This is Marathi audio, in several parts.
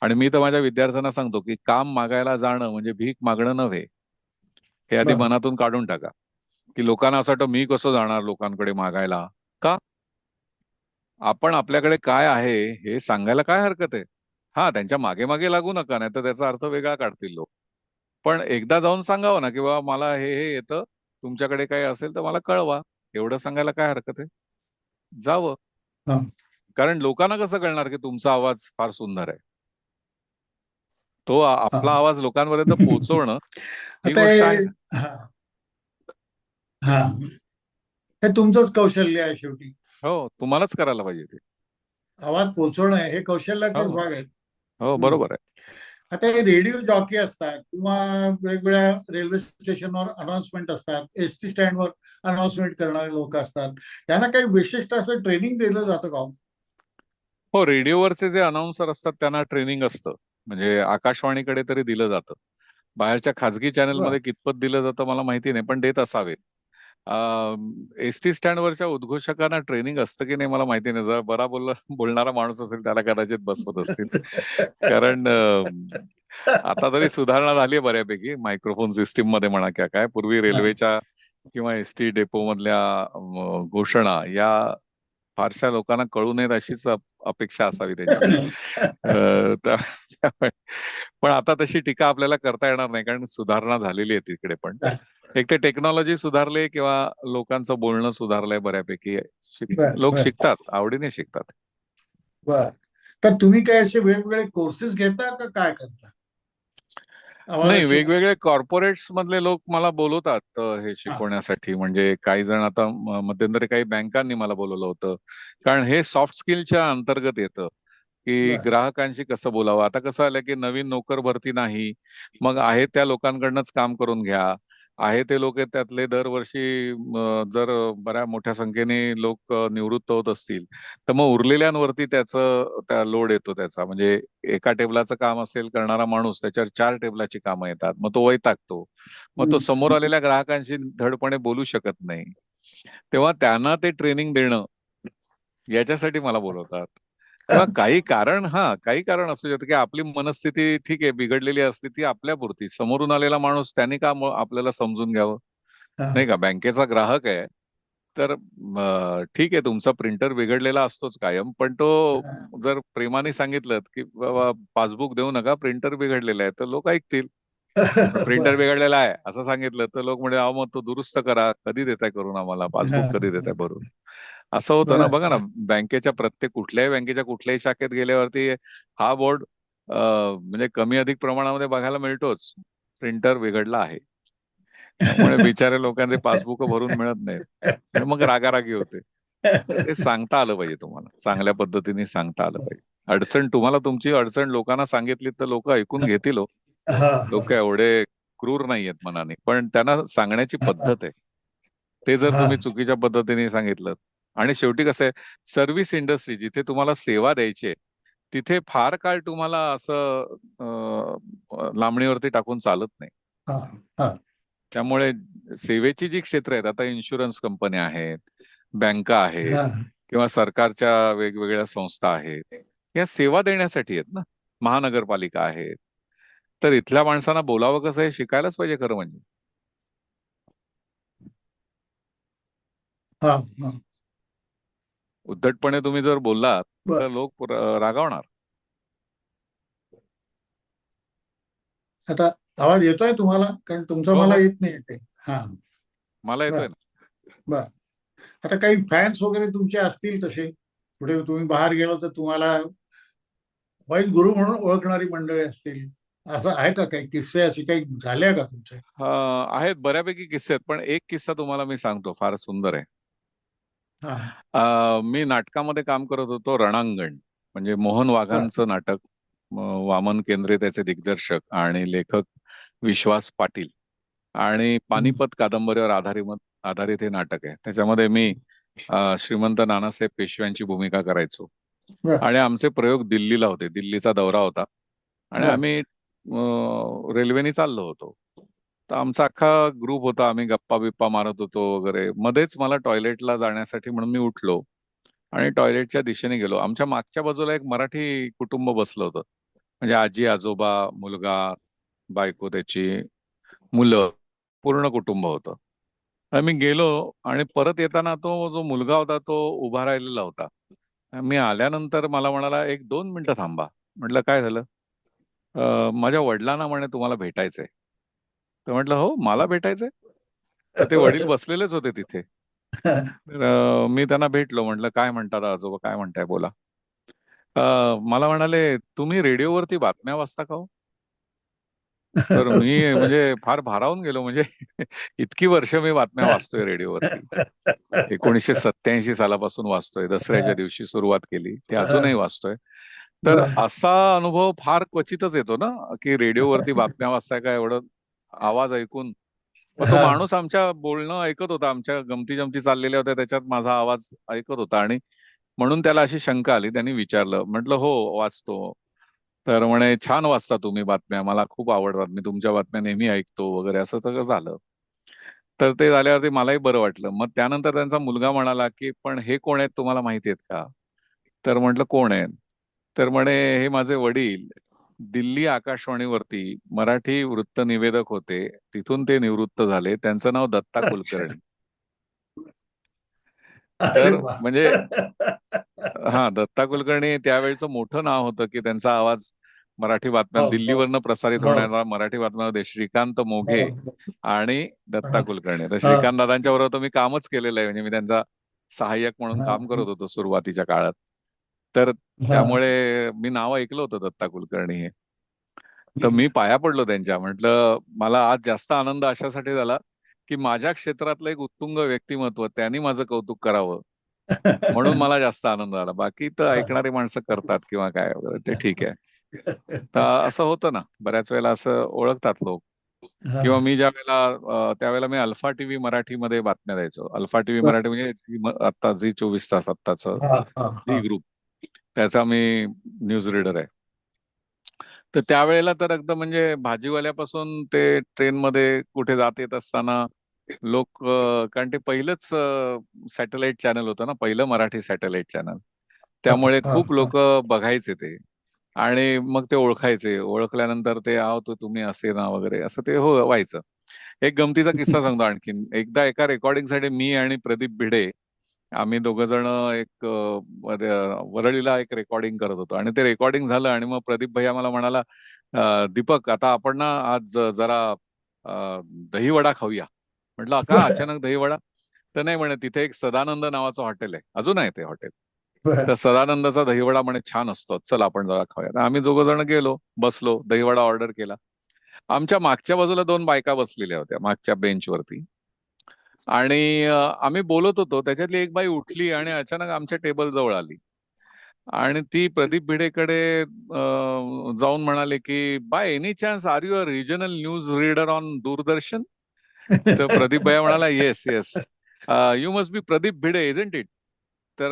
आणि मी तर माझ्या विद्यार्थ्यांना सांगतो की काम मागायला जाणं म्हणजे भीक मागणं नव्हे. हे आधी. मनातून काढून टाका. की लोकांना असं वाटतं मी कसं जाणार लोकांकडे मागायला? का? आपण आपल्याकडे काय आहे हे सांगायला काय हरकत आहे? हा त्यांच्या मागे मागे लागू नका नाही तर त्याचा अर्थ वेगळा काढतील लोक. पण एकदा जाऊन सांगावं ना की बाबा मला हे हे येतं तुमच्याकडे काही असेल तर मला कळवा. एवढं सांगायला काय हरकत आहे? जावं. कारण लोकांना कसं कळणार की तुमचा आवाज फार सुंदर आहे? तो आपला. आवाज लोकांपर्यंत पोहोचवणं ही गोष्ट हे आहे. तुमचंच कौशल्य आहे शेवटी. हो तुम्हालाच करायला पाहिजे ते. आवाज पोहोचवणं हे कौशल्याचाच हो. भाग आहे हो बरोबर आहे. आता हे रेडिओ जॉकी असतात किंवा वेगवेगळ्या रेल्वे स्टेशनवर अनाउन्समेंट असतात एस टी स्टँडवर अनाउन्समेंट करणारे लोक असतात. त्यांना काही विशिष्ट असं ट्रेनिंग दिलं जातं का हो? हो रेडिओवरचे जे अनाउन्सर असतात त्यांना ट्रेनिंग असतं. म्हणजे आकाशवाणीकडे तरी दिलं जातं. बाहेरच्या खाजगी चॅनलमध्ये कितपत दिलं जातं मला माहिती नाही पण देत असावे. एस टी स्टँडवरच्या उद्घोषकांना ट्रेनिंग असतं की नाही मला माहिती नाही. जर बरा बोल बोलणारा माणूस असेल त्याला कदाचित बसवत असतील. कारण आता तरी सुधारणा झाली आहे बऱ्यापैकी. मायक्रोफोन सिस्टीममध्ये म्हणा किंवा काय. पूर्वी रेल्वेच्या किंवा एस टी डेपो मधल्या घोषणा या फारशा लोकांना कळू नयेत अशीच अप- अपेक्षा असावी त्यांची. त्यामुळे- पण आता तशी टीका आपल्याला करता येणार नाही कारण सुधारणा झालेली आहे तिकडे पण. एक ते टेक्नॉलॉजी सुधारले किंवा लोकांचं बोलणं सुधारलंय बऱ्यापैकी. लोक. शिकतात आवडीने शिकतात. बर. तर तुम्ही काय असे वेगवेगळे कोर्सेस घेता का काय करता? नाही वेगवेगळे कॉर्पोरेट्स मधले लोक मला बोलवतात हे शिकवण्यासाठी. म्हणजे काही जण आता मध्यंतरी काही बँकांनी मला बोलवलं होतं. कारण हे सॉफ्ट स्किलच्या अंतर्गत येतं. की. ग्राहकांशी कसं बोलावं? आता कसं आलं की नवीन नोकर भरती नाही मग आहे त्या लोकांकडनंच काम करून घ्या. आहे ते लोक त्यातले दरवर्षी जर बऱ्या मोठ्या संख्येने लोक निवृत्त होत असतील तर मग उरलेल्यांवरती त्याचं त्या लोड येतो त्याचा. म्हणजे एका टेबलाचं काम असेल करणारा माणूस त्याच्यावर चार टेबलाची कामं येतात मग तो वैतागतो मग तो. समोर आलेल्या ग्राहकांशी धडपणे बोलू शकत नाही. तेव्हा त्यांना ते ट्रेनिंग देणं याच्यासाठी मला बोलवतात. किंवा काही कारण हा काही कारण असू शकतं की आपली मनस्थिती ठीक आहे बिघडलेली असते ती आपल्यापुरती. समोरून आलेला माणूस त्यांनी का आपल्याला समजून घ्यावं. नाही का? बँकेचा ग्राहक आहे तर ठीक आहे तुमचा प्रिंटर बिघडलेला असतोच कायम पण तो जर प्रेमाने सांगितलं की बाबा पासबुक देऊ नका प्रिंटर बिघडलेला आहे तर लोक ऐकतील. प्रिंटर. बिघडलेला आहे असं सांगितलं तर लोक म्हणजे अहो मग तो दुरुस्त करा कधी देताय करून आम्हाला? पासबुक कधी देताय भरून? असं होतं ना बघा ना बँकेच्या प्रत्येक कुठल्याही बँकेच्या कुठल्याही शाखेत गेल्यावरती हा बोर्ड म्हणजे कमी अधिक प्रमाणामध्ये बघायला मिळतोच. प्रिंटर बिघडला आहे. त्यामुळे बिचारे लोकांचे पासबुक भरून मिळत नाहीत. मग रागारागी होते. ते सांगता आलं पाहिजे तुम्हाला. चांगल्या पद्धतीने सांगता आलं पाहिजे. अडचण तुम्हाला तुमची अडचण लोकांना सांगितली तर लोक ऐकून घेतील हो. लोक एवढे क्रूर नाहीयेत मनाने. पण त्यांना सांगण्याची पद्धत आहे. ते जर. तुम्ही चुकीच्या पद्धतीने सांगितलं आणि शेवटी कसं आहे सर्व्हिस इंडस्ट्री जिथे तुम्हाला सेवा द्यायची आहे तिथे फार काळ तुम्हाला असं लांबणीवरती टाकून चालत नाही. त्यामुळे सेवेची जी क्षेत्र आहेत आता इन्शुरन्स कंपन्या आहेत बँका आहेत. किंवा सरकारच्या वेगवेगळ्या संस्था आहेत या सेवा देण्यासाठी आहेत ना महानगरपालिका आहेत तर इथल्या माणसांना बोलावं कसं हे शिकायलाच पाहिजे खरं म्हणजे. उद्धटपणे तुम्ही जर बोललात बर. तर लोक रागावणार. आता आवाज येतोय तुम्हाला? कारण तुमचा हो, मला हो. येत नाही येते हा. मला येतोय ना. आता काही फॅन्स वगैरे तुमचे असतील तसे कुठे तुम्ही बाहेर गेलो तर तुम्हाला वाईट गुरु म्हणून ओळखणारी मंडळी असतील. असं आहे का काही किस्से? असे काही झाले का तुमचे? आहेत बऱ्यापैकी किस्से आहेत पण एक किस्सा तुम्हाला मी सांगतो फार सुंदर आहे. अं, मी नाटकामध्ये काम करत होतो रणांगण म्हणजे मोहन वाघांचं नाटक वामन केंद्रे त्याचे दिग्दर्शक आणि लेखक विश्वास पाटील आणि पानिपत कादंबरीवर आधारित आधारित हे नाटक आहे. त्याच्यामध्ये मी अं, श्रीमंत नानासाहेब पेशव्यांची भूमिका करायचो. बर. आणि आमचे प्रयोग दिल्लीला होते दिल्लीचा दौरा होता. आणि बर. आम्ही अं, रेल्वेने चाललो होतो. तर आमचा अख्खा ग्रुप होता. आम्ही गप्पा बिप्पा मारत होतो वगैरे. मध्येच मला टॉयलेटला जाण्यासाठी म्हणून मी उठलो आणि टॉयलेटच्या दिशेने गेलो. आमच्या मागच्या बाजूला एक मराठी कुटुंब बसलं होतं. म्हणजे आजी आजोबा मुलगा बायको त्याची मुलं पूर्ण कुटुंब होतं. आणि मी गेलो आणि परत येताना तो जो मुलगा होता तो उभा राहिलेला होता. मी आल्यानंतर मला म्हणाला एक दोन मिनिटं थांबा. म्हटलं काय झालं? माझ्या वडिलांना म्हणे तुम्हाला भेटायचंय. तर म्हटलं हो मला भेटायचंय. ते वडील बसलेलेच होते तिथे. तर मी त्यांना भेटलो म्हटलं काय म्हणतात आजोबा काय म्हणताय बोला. मला म्हणाले तुम्ही रेडिओवरती बातम्या वाचता का हो? तर मी म्हणजे फार भारावून गेलो म्हणजे इतकी वर्ष मी बातम्या वाचतोय रेडिओवरती. एकोणीसशे सत्याऐंशी सालापासून वाचतोय दसऱ्याच्या दिवशी सुरुवात केली ते अजूनही वाचतोय. तर असा अनुभव फार क्वचितच येतो ना की रेडिओवरती बातम्या वाचताय का एवढं? आवाज ऐकून. तो. माणूस आमच्या बोलणं ऐकत होता. आमच्या गमती जमती चाललेल्या होत्या. त्याच्यात माझा आवाज ऐकत होता. आणि म्हणून त्याला अशी शंका आली. त्यांनी विचारलं. म्हटलं हो वाचतो. तर म्हणे छान वाचता तुम्ही बातम्या. मला खूप आवडतात. मी तुमच्या बातम्या नेहमी ऐकतो. वगैरे असं सगळं झालं. तर ते झाल्यावरती मलाही बरं वाटलं. मग त्यानंतर त्यांचा मुलगा म्हणाला की पण हे कोण आहेत? तुम्हाला माहिती आहेत का? तर म्हटलं कोण आहेत? तर म्हणे हे माझे वडील. दिल्ली आकाशवाणीवरती मराठी वृत्त निवेदक होते तिथून ते निवृत्त झाले त्यांचं नाव दत्ता. कुलकर्णी तर. म्हणजे हा दत्ता कुलकर्णी त्यावेळेचं मोठं नाव होतं की त्यांचा आवाज मराठी बातम्या हो, हो. दिल्लीवरनं प्रसारित हो. होणारा मराठी बातम्यामध्ये श्रीकांत मोघे आणि दत्ता. कुलकर्णी तर. श्रीकांत दादांच्या बरोबर तर मी कामच केलेलं आहे म्हणजे मी त्यांचा सहाय्यक म्हणून. काम करत होतो सुरुवातीच्या काळात तर त्यामुळे मी नाव ऐकलं होतं दत्ता कुलकर्णी हे. तर मी पाया पडलो त्यांच्या. म्हटलं मला आज जास्त आनंद अशासाठी झाला की माझ्या क्षेत्रातलं एक उत्तुंग व्यक्तिमत्व त्यांनी माझं कौतुक करावं. म्हणून मला जास्त आनंद झाला बाकी तर ऐकणारी माणसं करतात किंवा काय वगैरे ते ठीक आहे. तर असं होतं ना. बऱ्याच वेळेला असं ओळखतात लोक. किंवा मी ज्या वेळेला त्यावेळेला मी अल्फा टीव्ही मराठीमध्ये बातम्या द्यायचो. अल्फा टीव्ही मराठी म्हणजे आता झी चोवीस तास आत्ताचं ग्रुप. त्याचा मी न्यूज रीडर आहे. तर त्यावेळेला तर अगदी म्हणजे भाजीवाल्यापासून ते ट्रेनमध्ये कुठे जात येत असताना लोक कारण ते पहिलंच सॅटेलाइट चॅनल होतं ना पहिलं मराठी सॅटेलाइट चॅनल त्यामुळे खूप. लोक बघायचे ते. आणि मग ते ओळखायचे. ओळखल्यानंतर ते आहो तो तुम्ही असे ना वगैरे असं ते हो व्हायचं. एक गमतीचा किस्सा सांगतो आणखीन. एकदा एका रेकॉर्डिंगसाठी मी आणि प्रदीप भिडे आम्ही दोघ जण एक वरळीला एक रेकॉर्डिंग करत होतो. आणि ते रेकॉर्डिंग झालं आणि मग प्रदीप भैया मला म्हणाला दीपक आता आपण ना आज जरा दहीवडा खाऊया. म्हटलं का? अचानक दहीवडा? तर नाही म्हणे तिथे एक सदानंद नावाचं हॉटेल आहे. अजून आहे ते हॉटेल. तर सदानंदाचा दहीवडा म्हणे छान असतो. चल आपण जरा खाऊया. आम्ही दोघं जण गेलो बसलो दहीवडा ऑर्डर केला. आमच्या मागच्या बाजूला दोन बायका बसलेल्या होत्या मागच्या बेंचवरती. आणि आम्ही बोलत होतो. त्याच्यातली एक बाई उठली आणि अचानक आमच्या टेबल जवळ आली. आणि ती प्रदीप भिडेकडे जाऊन म्हणाले की by any chance are you a regional news reader on Doordarshan? तर प्रदीप भैया म्हणाला yes yes. You must be Pradeep Bhide isn't it? तर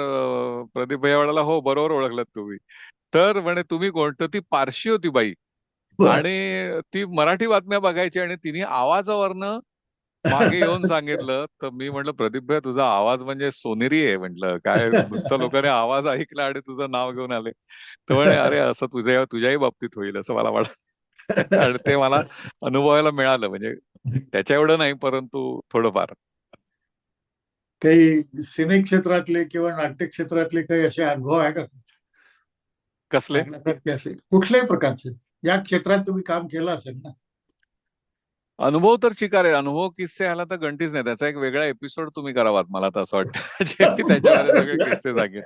प्रदीप भैया म्हणाला हो बरोबर ओळखलात तुम्ही. तर म्हणे तुम्ही कोण? तर ती पारशी होती बाई. आणि ती मराठी बातम्या बघायची आणि तिने आवाजावरनं मागे येऊन सांगितलं तर मी म्हटलं प्रदीप भैया तुझा आवाज म्हणजे सोनेरी आहे म्हटलं. काय नुसतं लोकांनी आवाज ऐकला आणि तुझं नाव घेऊन आले. तर म्हणे अरे असं तुझ्या तुझ्याही बाबतीत होईल असं मला वाटत आणि ते मला अनुभवायला मिळालं म्हणजे त्याच्या एवढं नाही परंतु थोडंफार. काही सिने क्षेत्रातले किंवा नाट्य क्षेत्रातले काही असे अनुभव आहे का कसले? कुठल्याही प्रकारचे? या क्षेत्रात तुम्ही काम केलं असेल ना? अनुभव तर शिकार आहे. अनुभव किस्से आला तर गणतीच नाही. त्याचा एक वेगळा एपिसोड तुम्ही करावात मला तर असं वाटतं. त्याच्यामध्ये सगळे किस्से जागे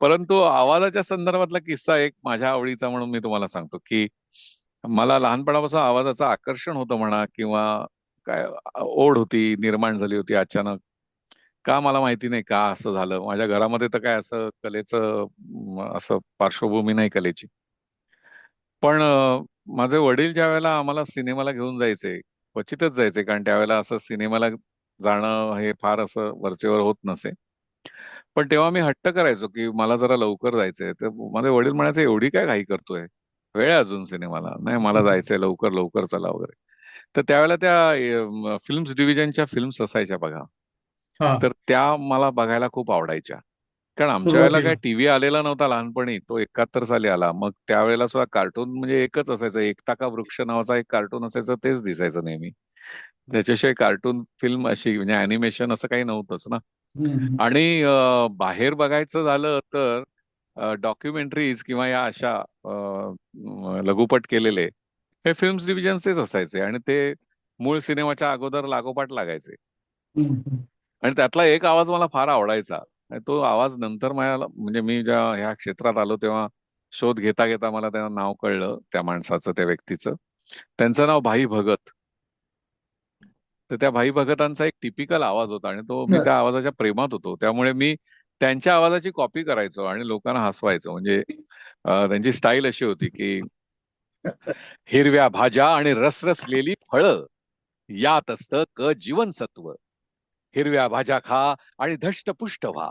परंतु आवाजाच्या संदर्भातला किस्सा एक माझ्या आवडीचा म्हणून मी तुम्हाला सांगतो की मला लहानपणापासून आवाजाचं आकर्षण होतं म्हणा किंवा काय ओढ होती निर्माण झाली होती अचानक. का मला माहिती नाही का असं झालं. माझ्या घरामध्ये तर काय असं कलेचं असं पार्श्वभूमी नाही कलेची. पण माझे वडील ज्या वेळेला आम्हाला सिनेमाला घेऊन जायचे क्वचितच जायचे कारण त्यावेळेला असं सिनेमाला जाणं हे फार असं वरचेवर होत नसे. पण तेव्हा मी हट्ट करायचो की मला जरा लवकर जायचंय. तर माझे वडील म्हणायचे एवढी काय घाई करतोय? वेळ अजून सिनेमाला. नाही मला जायचंय लवकर लवकर चला वगैरे. तर त्यावेळेला त्या फिल्म्स डिव्हिजनच्या फिल्म्स असायच्या बघा. तर त्या मला बघायला खूप आवडायच्या. कारण आमच्या वेळेला. काय टीव्ही आलेला नव्हता लहानपणी तो एकाहत्तर साली आला मग त्यावेळेला सुद्धा कार्टून म्हणजे एकच असायचं एकता का वृक्ष नावाचा एक कार्टून असायचं तेच दिसायचं नेहमी त्याच्याशिवाय कार्टून फिल्म अशी म्हणजे अॅनिमेशन असं काही नव्हतंच ना. आणि बाहेर बघायचं झालं तर डॉक्युमेंटरीज किंवा या अशा लघुपट केलेले हे फिल्म्स डिव्हिजनचेच असायचे आणि ते मूळ सिनेमाच्या अगोदर लागोपाठ लागायचे. आणि त्यातला एक आवाज मला फार आवडायचा तो आवाज नंतर मला म्हणजे मी ज्या ह्या क्षेत्रात आलो तेव्हा शोध घेता घेता मला त्यांना नाव कळलं त्या माणसाचं त्या व्यक्तीचं. त्यांचं नाव भाई भगत. तर त्या भाई भगतांचा एक टिपिकल आवाज होता आणि तो मी. त्या आवाजाच्या प्रेमात होतो. त्यामुळे मी त्यांच्या आवाजाची कॉपी करायचो आणि लोकांना हसवायचो. म्हणजे त्यांची स्टाईल अशी होती की हिरव्या भाज्या आणि रसरसलेली फळं यात असतं क जीवनसत्व हिरव्या भाज्या खा आणि धष्टपुष्ट व्हा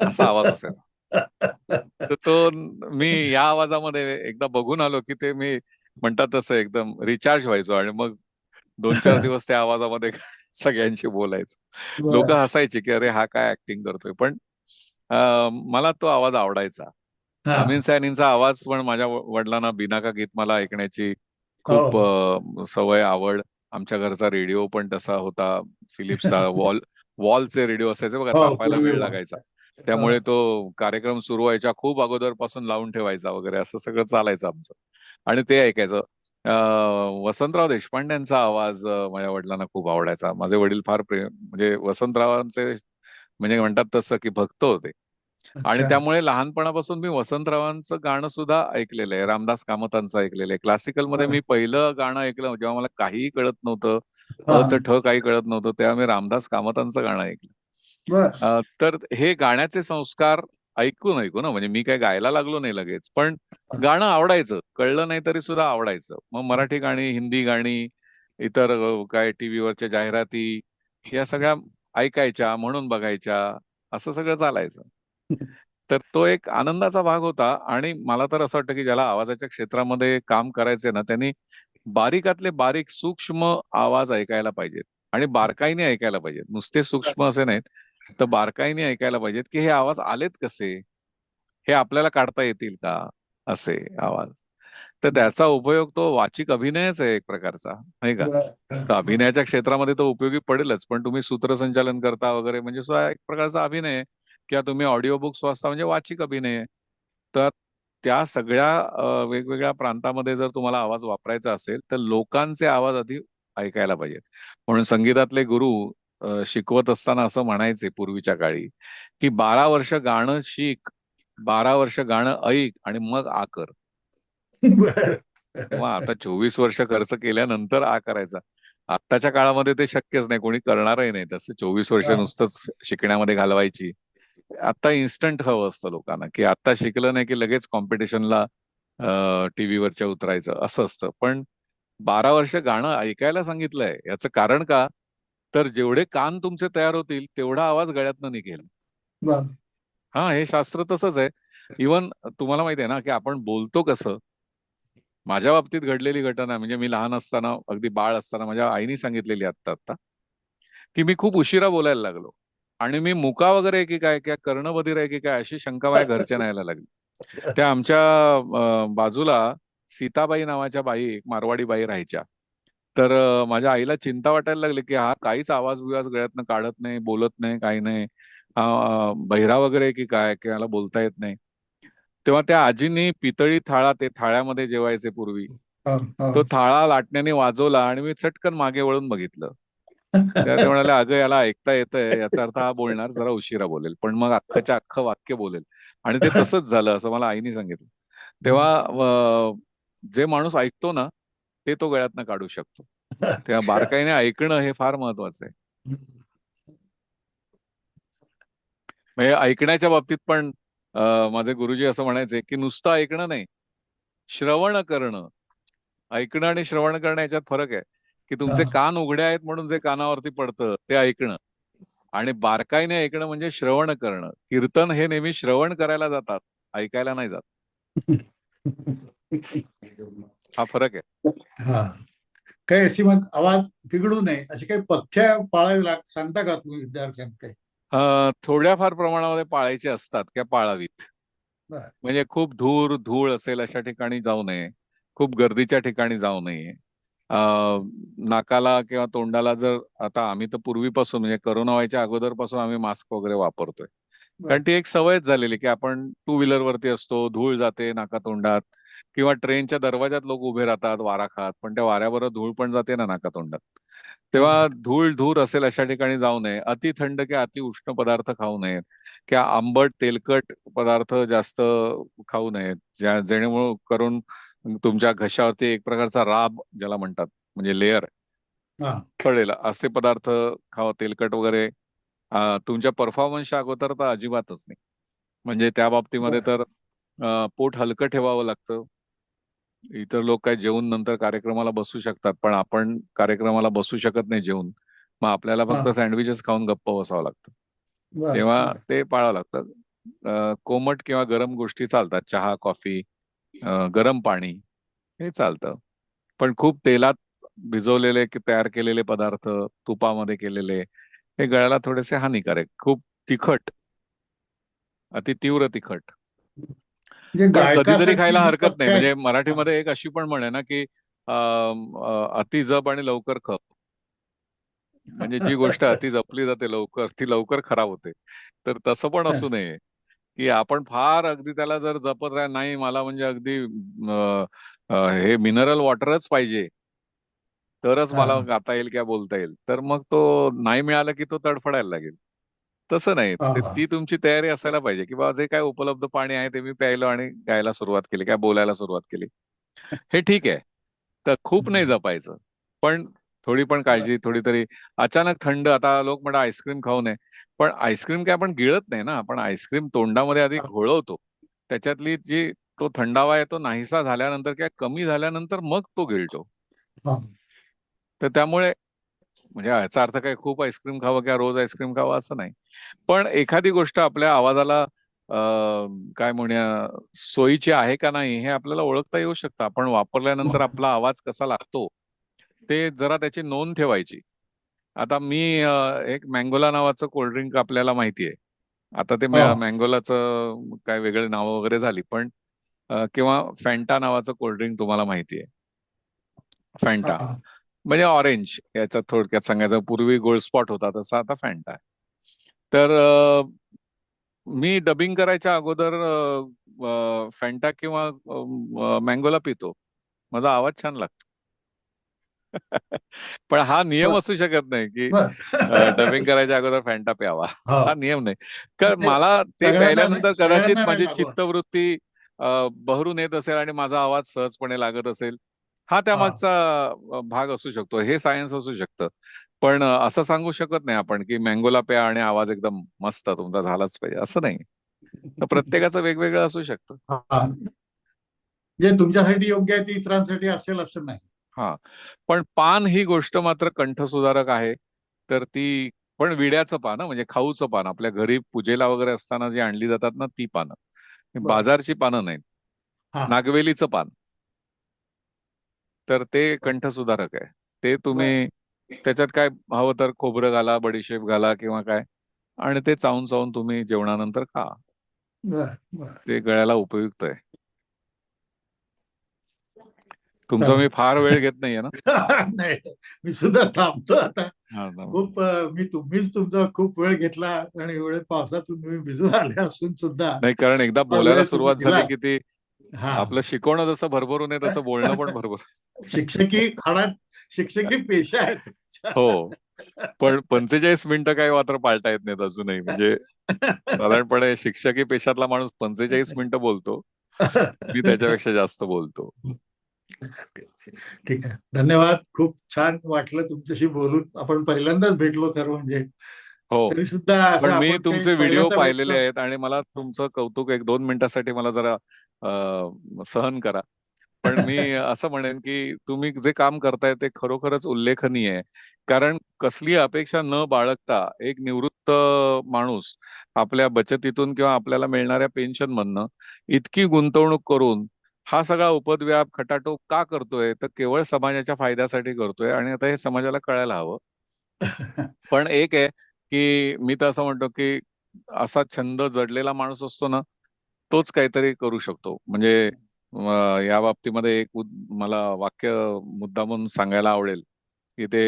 असा आवाज असायचा तर तो मी या आवाजामध्ये एकदा बघून आलो की ते मी म्हणतात तसं एकदम रिचार्ज व्हायचो आणि मग दोन चार दिवस त्या आवाजामध्ये सगळ्यांशी बोलायचो लोक. हसायचे की अरे हा काय ऍक्टिंग करतोय पण मला तो आवाज आवडायचा. अमीन सयानींचा आवाज पण माझ्या वडिलांना बिनाका गीतमाला ऐकण्याची खूप हो. सवय आवड आमच्या घरचा रेडिओ पण तसा होता. फिलिप्सचा वॉल वॉलचे रेडिओ असायचे बघा हो, तापायला वेळ. लागायचा. त्यामुळे तो कार्यक्रम सुरू व्हायच्या खूप अगोदरपासून लावून ठेवायचा वगैरे असं सगळं चालायचं आमचं. आणि ते ऐकायचं. वसंतराव देशपांड्यांचा आवाज माझ्या वडिलांना खूप आवडायचा. माझे वडील फार प्रेम म्हणजे वसंतरावांचे म्हणजे म्हणतात तसं की भक्त होते. आणि. त्यामुळे लहानपणापासून मी वसंतरावांचं गाणं सुद्धा ऐकलेलं आहे. रामदास कामतांचं ऐकलेलं आहे. क्लासिकलमध्ये मी पहिलं गाणं ऐकलं जेव्हा मला काहीही कळत नव्हतं. अच ठ काही कळत नव्हतं तेव्हा मी रामदास कामतांचं गाणं ऐकलं. तर हे गाण्याचे संस्कार ऐकून ऐकू ना म्हणजे मी काय गायला लागलो नाही लगेच पण गाणं आवडायचं. कळलं नाही तरी सुद्धा आवडायचं. मग मराठी गाणी हिंदी गाणी इतर काय टीव्हीवरच्या जाहिराती या सगळ्या ऐकायच्या म्हणून बघायच्या असं सगळं चालायचं. तर तो एक आनंदाचा भाग होता आणि मला तर असं वाटतं की ज्याला आवाजाच्या क्षेत्रामध्ये काम करायचंय ना त्यांनी बारीकातले बारीक सूक्ष्म आवाज ऐकायला पाहिजेत आणि बारकाईने ऐकायला पाहिजेत. नुसते सूक्ष्म असे नाहीत तर बारकाईने ऐकायला पाहिजेत की हे आवाज आलेत कसे? हे आपल्याला काढता येतील का? असे आवाज. तर त्याचा उपयोग तो वाचिक अभिनयच आहे एक प्रकारचा नाही का. तर अभिनयाच्या क्षेत्रामध्ये तो उपयोगी पडेलच पण तुम्ही सूत्रसंचालन करता वगैरे म्हणजे एक प्रकारचा अभिनय आहे. किंवा तुम्ही ऑडिओ बुक्स वाचता म्हणजे वाचिक अभिनय. तर त्या सगळ्या वेगवेगळ्या प्रांतामध्ये जर तुम्हाला आवाज वापरायचा असेल तर लोकांचे आवाज आधी ऐकायला पाहिजेत. म्हणून संगीतातले गुरु शिकवत असताना असं म्हणायचे पूर्वीच्या काळी की बारा वर्ष गाणं शिक बारा वर्ष गाणं ऐक आणि मग आ कर. तेव्हा आता चोवीस वर्ष खर्च केल्यानंतर आ करायचा. आत्ताच्या काळामध्ये ते शक्यच नाही कोणी करणारही नाही. तसं चोवीस वर्ष. नुसतंच शिकण्यामध्ये घालवायची. आता इन्स्टंट हवं असतं लोकांना की आता शिकलं नाही की लगेच कॉम्पिटिशनला टीव्हीवरच्या उतरायचं असं असतं. पण बारा वर्ष गाणं ऐकायला सांगितलंय. याचं कारण का? तर जेवढे कान तुमचे तयार होतील तेवढा आवाज गळ्यातनं निघेल. हा हे शास्त्र तसंच आहे. इवन तुम्हाला माहिती आहे ना की आपण बोलतो कसं? माझ्या बाबतीत घडलेली घटना म्हणजे मी लहान असताना अगदी बाळ असताना माझ्या आईने सांगितलेली आत्ता आत्ता की मी खूप उशिरा बोलायला लागलो. आणि मी मुका वगैरे आहे की काय किंवा कर्णबधीर आहे की काय अशी शंका माझ्या घरच्या न्यायला लागली. त्या आमच्या बाजूला सीताबाई नावाच्या बाई एक मारवाडी बाई राहायच्या. तर माझ्या आईला चिंता वाटायला लागली की हा काहीच आवाज बिवाज गळ्यातनं काढत नाही बोलत नाही काही नाही. बहिरा वगैरे की काय की याला बोलता येत नाही. तेव्हा त्या आजींनी पितळी थाळा ते थाळ्यामध्ये जेवायचे पूर्वी. तो थाळा लाटण्याने वाजवला आणि मी चटकन मागे वळून बघितलं. तेव्हा ते म्हणाले अगं याला ऐकता येतंय याचा अर्थ हा बोलणार जरा उशिरा बोलेल पण मग अख्खच्या अख्खं वाक्य बोलेल. आणि ते तसंच झालं असं मला आईने सांगितलं. तेव्हा जे माणूस ऐकतो ना ते तो गळ्यातनं काढू शकतो. तेव्हा बारकाईने ऐकणं हे फार महत्वाचं आहे. म्हणजे ऐकण्याच्या बाबतीत पण माझे गुरुजी असं म्हणायचे की नुसतं ऐकणं नाही श्रवण करणं. ऐकणं आणि श्रवण करणं याच्यात फरक आहे. की तुमचे. कान उघडे आहेत म्हणून जे कानावरती पडतं ते ऐकणं. आणि बारकाईने ऐकणं म्हणजे श्रवण करणं. कीर्तन हे नेहमी श्रवण करायला जातात ऐकायला नाही जात. हा फरक आहे. हा. काही अशी मग आवाज बिघडू नये अशी काही पथ्य पाळावी लाग सांगता का तुम्ही विद्यार्थ्यांना काही? थोड्याफार प्रमाणामध्ये पाळायचे असतात किंवा पाळावीत. म्हणजे खूप धूर धूळ असेल अशा ठिकाणी जाऊ नये. खूप गर्दीच्या ठिकाणी जाऊ नये. नाकाला किंवा तोंडाला जर आता आम्ही तर पूर्वीपासून म्हणजे करोना व्हायच्या अगोदरपासून आम्ही मास्क वगैरे वापरतोय. कारण ती एक सवयच झालेली की आपण टू व्हीलर वरती असतो धूळ जाते नाका तोंडात किंवा ट्रेनच्या दरवाजात लोक उभे राहतात वारा खात पण त्या वाऱ्याबरोबर धूळ पण जाते ना नाका तोंडात तेव्हा धूळ धूर असेल अशा ठिकाणी जाऊ नये. अति थंड किंवा अति उष्ण पदार्थ खाऊ नयेत. किंवा आंबट तेलकट पदार्थ जास्त खाऊ नयेत. ज्या जेणेमुळे करून तुमच्या घशावरती एक प्रकारचा राब ज्याला म्हणतात म्हणजे लेअर. पडेल. असे पदार्थ खावा तेलकट वगैरे तुमच्या परफॉर्मन्सच्या अगोदर तर अजिबातच नाही. म्हणजे त्या बाबतीमध्ये तर पोट हलकं ठेवावं लागतं. इतर लोक काय जेवून नंतर कार्यक्रमाला बसू शकतात पण आपण कार्यक्रमाला बसू शकत नाही जेवून. मग आपल्याला फक्त. सँडविचेस खाऊन गप्प बसावं लागतं. तेव्हा. ते पाळावं लागतं. कोमट किंवा गरम गोष्टी चालतात. चहा कॉफी गरम पाणी हे चालतं. पण खूप तेलात भिजवलेले की तयार केलेले पदार्थ तुपामध्ये केलेले हे गळ्याला थोडेसे हानिकारक खूप तिखट अति तीव्र तिखट. म्हणजे कधीतरी खायला हरकत नाही. म्हणजे मराठीमध्ये एक अशी पण म्हण आहे ना की अति जप आणि लवकर खप. म्हणजे जी गोष्ट अति जपली जाते लवकर ती लवकर खराब होते. तर तसं पण असू नये. की आपण फार अगदी त्याला जर जपत राहा नाही मला म्हणजे अगदी हे मिनरल वॉटरच पाहिजे. तरच मला. गाता येईल किंवा बोलता येईल. तर मग तो नाही मिळालं की तो तडफडायला लागेल. तसं नाही. ते तुमची तयारी असायला पाहिजे की बाबा जे काय उपलब्ध पाणी आहे ते मी प्यायलो आणि गायला सुरुवात केली किंवा बोलायला सुरुवात केली. हे ठीक आहे. तर खूप नाही जपायचं. पण थोडी पण काळजी थोडी तरी अचानक थंड आता लोक म्हणतात आईस्क्रीम खाऊ नये. पण आईस्क्रीम काय आपण गिळत नाही ना आपण आईस्क्रीम तोंडामध्ये आधी. घोळवतो. त्याच्यातली जी तो थंडावा आहे तो नाहीसा झाल्यानंतर किंवा कमी झाल्यानंतर मग तो गिळतो. तर त्यामुळे म्हणजे याचा अर्थ काय खूप आईस्क्रीम खावं किंवा रोज आईस्क्रीम खावं असं नाही. पण एखादी गोष्ट आपल्या आवाजाला काय म्हणूया सोयीची आहे का नाही हे आपल्याला ओळखता येऊ शकतं. आपण वापरल्यानंतर आपला आवाज कसा लागतो? ते जरा त्याची नोंद ठेवायची. आता मी एक मँगोला नावाचं कोल्ड्रिंक आपल्याला माहिती आहे आता ते हा. मँगोलाचं काय वेगळे नावं वगैरे झाली पण किंवा फॅन्टा नावाचं कोल्ड्रिंक तुम्हाला माहिती आहे फॅन्टा. म्हणजे ऑरेंज याचा थोडक्यात सांगायचं पूर्वी गोल्ड स्पॉट होता तसा आता फॅन्टा आहे. तर मी डबिंग करायच्या अगोदर फॅन्टा किंवा मँगोला पितो. माझा आवाज छान लागतो. पण हा नियम. असू शकत नाही की. डबिंग करायच्या अगोदर फॅन्टा प्यावा हा. हा नियम नाही कारण म्हणजे मला ते प्यायल्यानंतर कदाचित माझी. चित्तवृत्ती बहरून येत असेल आणि माझा आवाज सहजपणे लागत असेल हा त्यामागचा भाग असू शकतो हे सायन्स असू शकतं पण असं सांगू शकत नाही आपण की मँगोला प्या आणि आवाज एकदम मस्त तुमचा झालाच पाहिजे असं नाही तर प्रत्येकाचं वेगवेगळं असू शकतं. जे तुमच्यासाठी योग्य आहे ते इतरांसाठी असेल असं नाही हा. पण पान ही गोष्ट मात्र कंठसुधारक आहे. तर ती पण विड्याचं पान म्हणजे खाऊचं पान. आपल्या घरी पूजेला वगैरे असताना जी आणली जातात ना ती पानं. बाजारची पानं नाहीत. नागवेलीचं पान. तर ते कंठसुधारक आहे. ते तुम्ही त्याच्यात काय हवं तर खोबरं घाला बडीशेप घाला किंवा काय आणि ते चावून चावून तुम्ही जेवणानंतर खा. ते गळ्याला उपयुक्त आहे. तुमचा मी फार वेळ घेत नाहीये ना? नाही मी सुद्धा थांबतो आता. खूप मी तुम्हीच तुमचा खूप वेळ घेतला आणि एवढे पावसातून तुम्ही भिजून आले असून सुद्धा. नाही कारण एकदा बोलायला सुरुवात झाली. की ती आपलं शिकवणं जसं भरभरून आहे तसं बोलणं पण भरभर शिक्षकी खाण्यात शिक्षकी पेशा आहे तुमचा. हो. पण पंचेचाळीस मिनिटं काही मात्र पाळता येत नाहीत अजूनही. म्हणजे साधारणपणे शिक्षकी पेशातला माणूस पंचेचाळीस मिनिटं बोलतो. मी त्याच्यापेक्षा जास्त बोलतो. ठीक आहे. धन्यवाद. खूप छान वाटलं तुमच्याशी बोलून. आपण पहिल्यांदाच भेटलो खरं म्हणजे. हो. तरी सुद्धा पण मी तुमचे व्हिडिओ पाहिलेले. आहेत आणि मला तुमचं कौतुक एक दोन मिनिटासाठी मला जरा सहन करा. पण मी असं म्हणेन की तुम्ही जे काम करताय ते खरोखरच उल्लेखनीय आहे. कारण कसली अपेक्षा न बाळगता एक निवृत्त माणूस आपल्या बचतीतून किंवा आपल्याला मिळणाऱ्या पेन्शन मधनं इतकी गुंतवणूक करून हा सगळा उपद्व्याप खटाटोप का करतोय? तर केवळ समाजाच्या फायद्यासाठी करतोय आणि आता हे समाजाला कळायला हवं. पण एक आहे की मी तर असं म्हणतो की असा छंद जडलेला माणूस असतो ना तोच काहीतरी करू शकतो. म्हणजे या बाबतीमध्ये एक मला वाक्य मुद्दामून सांगायला आवडेल की ते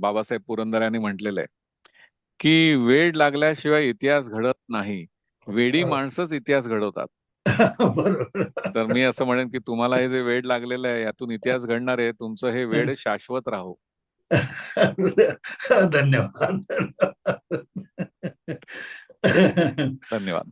बाबासाहेब पुरंदरे म्हटलेलं आहे की वेळ लागल्याशिवाय इतिहास घडत नाही. वेडी. माणसंच इतिहास घडवतात. तर मी असं म्हणेन की तुम्हाला हे जे वेळ लागलेलं आहे यातून इतिहास घडणार आहे तुमचं हे वेळ शाश्वत राहो. धन्यवाद. धन्यवाद.